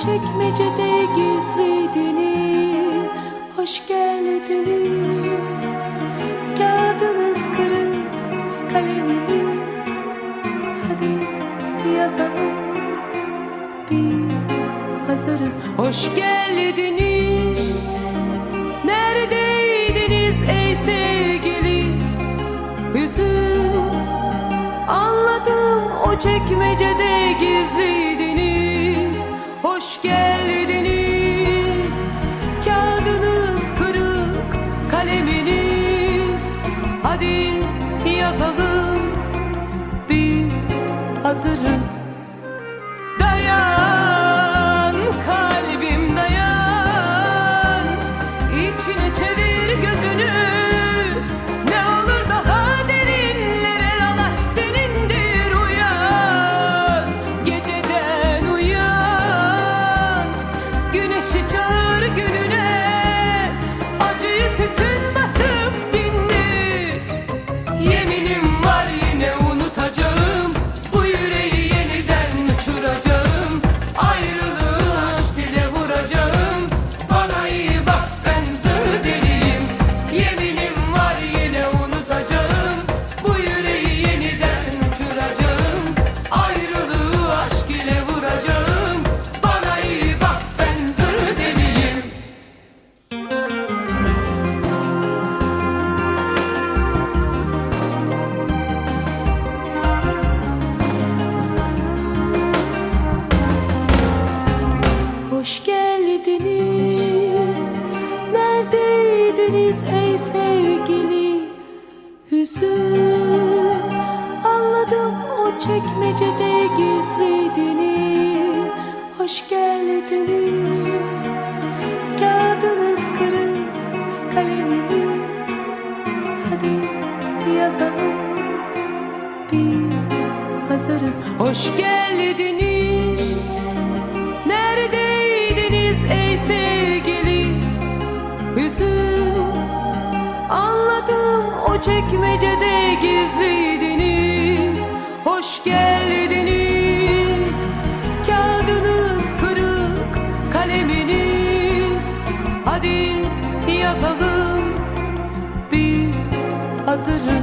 çekmecede gizliydiniz. Hoş geldiniz. Kağıdınız kırık kaleminiz Hadi yazalım. Biz hazırız. Hoş geldiniz. Neredeydiniz ey sevgili? Hüzün. Anladım o çekmecede gizliydiniz. Hadi yazalım. Biz hazırız Hoş geldiniz. Neredeydiniz ey sevgili. Hüzün. Anladım o çekmecede gizliydiniz. Hoş geldiniz. Kağıdınız kırık kaleminiz Hadi yazalım. Biz hazırız. Hoş geldiniz çekmecede gizliydiniz. Hoş geldiniz. Kağıdınız kırık kaleminiz. Hadi yazalım. Biz hazırız